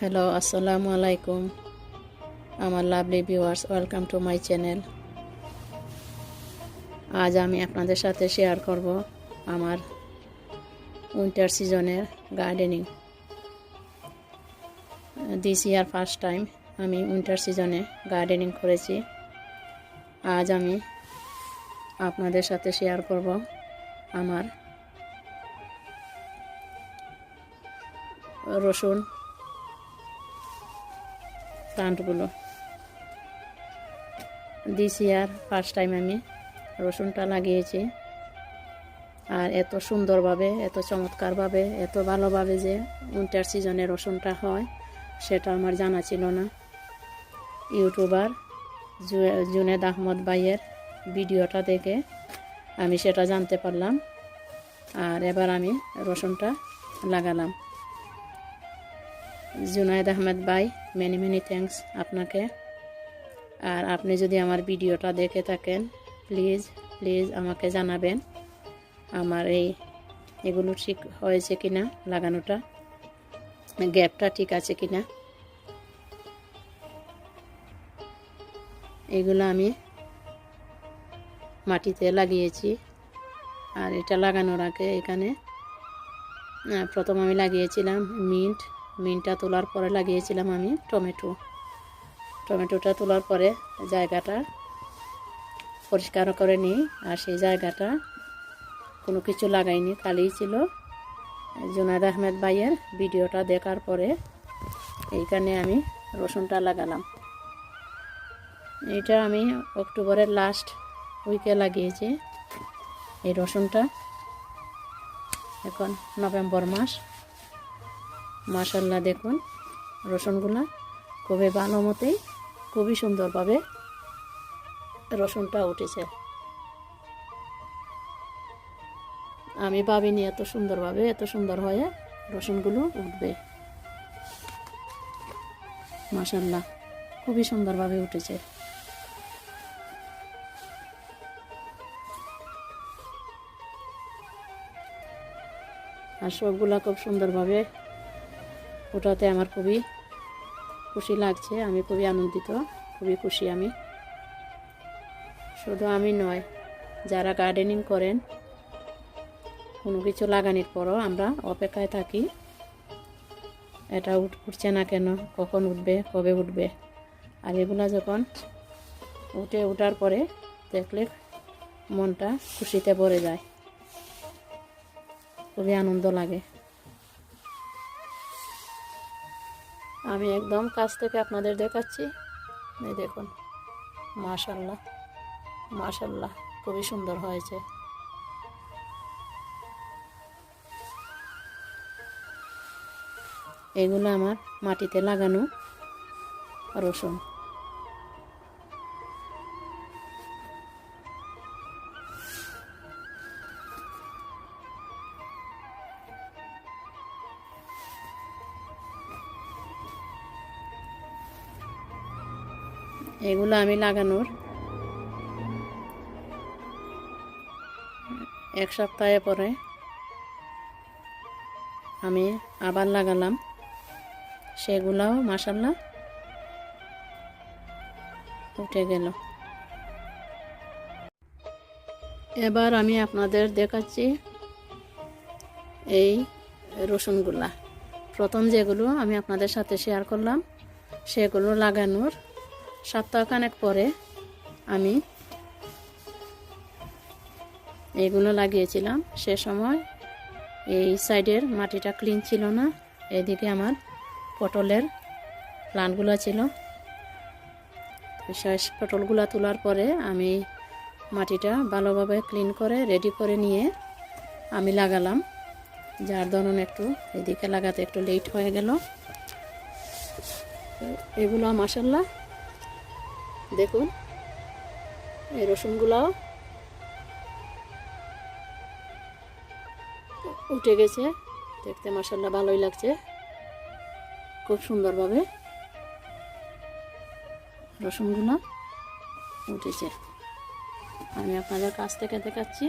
Hello আসসালামু আলাইকুম আমার lovely viewers welcome to my channel আজ আমি আপনাদের সাথে শেয়ার করব আমার উইন্টার সিজনের gardening this year first time আমি উইন্টার সিজনে গার্ডেনিং করেছি। আজ আমি আপনাদের সাথে শেয়ার করব আমার রসুন প্লান্টগুলো দিস ইয়ার ফার্স্ট টাইম আমি রসুনটা লাগিয়েছি। আর এত সুন্দরভাবে, এত চমৎকারভাবে, এত ভালোভাবে যে উইন্টার সিজনে রসুনটা হয়, সেটা আমার জানা ছিল না। ইউটিউবার জুনেদ আহমদ ভাইয়ের ভিডিওটা দেখে আমি সেটা জানতে পারলাম। আর এবার আমি রসুনটা লাগালাম। জুনায়দ আহমেদ ভাই মেনি মেনি থ্যাঙ্কস আপনাকে। আর আপনি যদি আমার ভিডিওটা দেখে থাকেন প্লিজ প্লিজ আমাকে জানাবেন আমার এই এগুলো ঠিক হয়েছে কিনা, লাগানোটা, গ্যাপটা ঠিক আছে কিনা। এগুলো আমি মাটিতে লাগিয়েছি। আর এটা লাগানোর আগে এখানে প্রথম আমি লাগিয়েছিলাম মিন্ট মিনটা তোলার পরে লাগিয়েছিলাম আমি টমেটো। টমেটোটা তোলার পরে জায়গাটা পরিষ্কার করে নিই আর সেই জায়গাটা কোনো কিছু লাগাইনি খালিই ছিল জুনায়দ আহমেদ ভাইয়ের ভিডিওটা দেখার পরে এইখানে আমি রসুনটা লাগালাম। এটা আমি অক্টোবরের লাস্ট উইকে লাগিয়েছি এই রসুনটা। এখন নভেম্বর মাস। মাশাল্লাহ দেখুন, রসুনগুলা খুবই ভালো মতেই, খুবই সুন্দরভাবে রসুনটা উঠেছে। আমি ভাবিনি এত সুন্দরভাবে, এত সুন্দর হয়ে রসুনগুলো উঠবে। মাশাল্লাহ খুবই সুন্দরভাবে উঠেছে। আর সবগুলা খুব সুন্দরভাবে ওটাতে আমার খুবই খুশি লাগছে, আমি খুবই আনন্দিত, খুবই খুশি আমি। শুধু আমি নয়, যারা গার্ডেনিং করেন, কোনো কিছু লাগানোর পরও আমরা অপেক্ষায় থাকি, এটা উঠ, উঠছে না কেন, কখন উঠবে, কবে উঠবে। আর এগুলা যখন উঠে ওঠার পরে দেখলে মনটা খুশিতে ভরে যায়, খুবই আনন্দ লাগে। আমি একদম কাছ থেকে আপনাদের দেখাচ্ছি। এই দেখুন, মাশাল্লাহ মাশাল্লাহ, খুবই সুন্দর হয়েছে। এগুলো আমার মাটিতে লাগানো রসুন। এগুলো আমি লাগানোর। এক সপ্তাহে পরে আমি আবার লাগালাম। সেগুলাও মাসাল্লাহ উঠে গেল। এবার আমি আপনাদের দেখাচ্ছি এই রসুনগুলা। প্রথম যেগুলো আমি আপনাদের সাথে শেয়ার করলাম, সেগুলো লাগানোর সপ্তাহখানেক পরে আমি এগুলো লাগিয়েছিলাম। সে সময় এই সাইডের মাটিটা ক্লিন ছিল না, এদিকে আমার পটলের প্লান্টগুলো ছিল। শেষ পটলগুলো তোলার পরে আমি মাটিটা ভালোভাবে ক্লিন করে, রেডি করে নিয়ে আমি লাগালাম। যার ধরুন একটু এদিকে লাগাতে একটু লেট হয়ে গেল। এগুলো মাসাল্লাহ দেখুন, এই রসুনগুলাও উঠে গেছে। দেখতে মাসাল্লাহ ভালোই লাগছে। খুব সুন্দরভাবে রসুনগুলো উঠেছে। আমি আপনাদের কাছ থেকে দেখাচ্ছি।